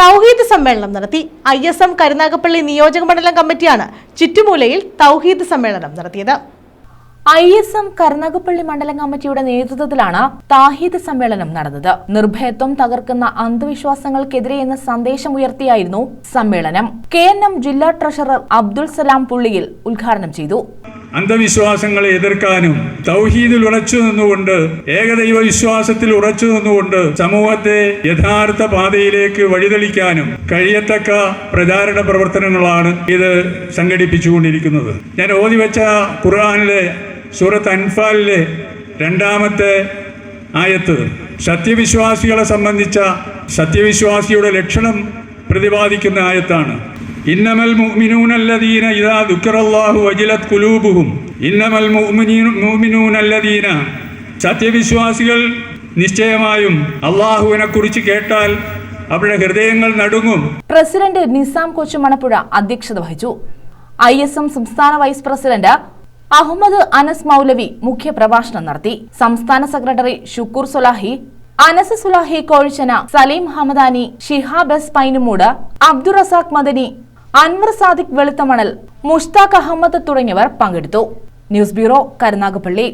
തൗഹീദ് സമ്മേളനം നടത്തി. ഐ എസ് എം കരുനാഗപ്പള്ളി നിയോജക മണ്ഡലം കമ്മിറ്റിയാണ് ചുറ്റുമൂലയിൽ തൗഹീദ് സമ്മേളനം നടത്തിയത്. ഐ എസ് എം കരുനാഗപ്പള്ളി മണ്ഡലം കമ്മിറ്റിയുടെ നേതൃത്വത്തിലാണ് താഹീദ് സമ്മേളനം നടന്നത്. നിർഭയത്വം തകർക്കുന്ന അന്ധവിശ്വാസങ്ങൾക്കെതിരെ എന്ന സന്ദേശം ഉയർത്തിയായിരുന്നു സമ്മേളനം. കെ ജില്ലാ ട്രഷറർ അബ്ദുൾ സലാം പുള്ളിയിൽ ഉദ്ഘാടനം ചെയ്തു. അന്ധവിശ്വാസങ്ങളെ എതിർക്കാനും തൗഹീദിൽ ഉറച്ചു നിന്നുകൊണ്ട് ഏകദൈവ വിശ്വാസത്തിൽ ഉറച്ചു നിന്നുകൊണ്ട് സമൂഹത്തെ യഥാർത്ഥ പാതയിലേക്ക് വഴിതെളിക്കാനും കഴിയത്തക്ക പ്രചാരണ പ്രവർത്തനങ്ങളാണ് ഇത് സംഘടിപ്പിച്ചുകൊണ്ടിരിക്കുന്നത്. ഞാൻ ഓതി വെച്ച ഖുർആാനിലെ സൂറത്ത് അൻഫാലിലെ രണ്ടാമത്തെ ആയത്ത് സത്യവിശ്വാസികളെ സംബന്ധിച്ച സത്യവിശ്വാസിയുടെ ലക്ഷണം പ്രതിപാദിക്കുന്ന ആയത്താണ്. ഇന്നമൽ മുഅ്മിനൂനല്ലദീന ഇദാ ദുക്കറല്ലാഹു വജിലത് ഖുലൂബുഹും ഇന്നമൽ മുഅ്മിനീ- മുഅ്മിനൂനല്ലദീന സത്യവിശ്വാസികൾ നിശ്ചയമായും അള്ളാഹുവിനെ കുറിച്ച് കേട്ടാൽ അവരുടെ ഹൃദയങ്ങൾ നടുങ്ങും. പ്രസിഡന്റ് നിസാം കൊച്ചുമണപ്പുഴ അധ്യക്ഷത വഹിച്ചു. ഐ എസ് എം സംസ്ഥാന വൈസ് പ്രസിഡന്റ് അഹമ്മദ് അനസ് മൗലവി മുഖ്യപ്രഭാഷണം നടത്തി. സംസ്ഥാന സെക്രട്ടറി ഷുക്കൂർ സുലാഹി അനസ് സുലാഹി കോഴിച്ചന സലീം ഹമദാനി ഷിഹാബ് എസ് പൈനുമൂട് അബ്ദുറസാഖ് മദനി അൻവർ സാദിഖ് വെളുത്തമണൽ മുഷ്താഖ് അഹമ്മദ് തുടങ്ങിയവർ പങ്കെടുത്തു. News bureau Karunagappally.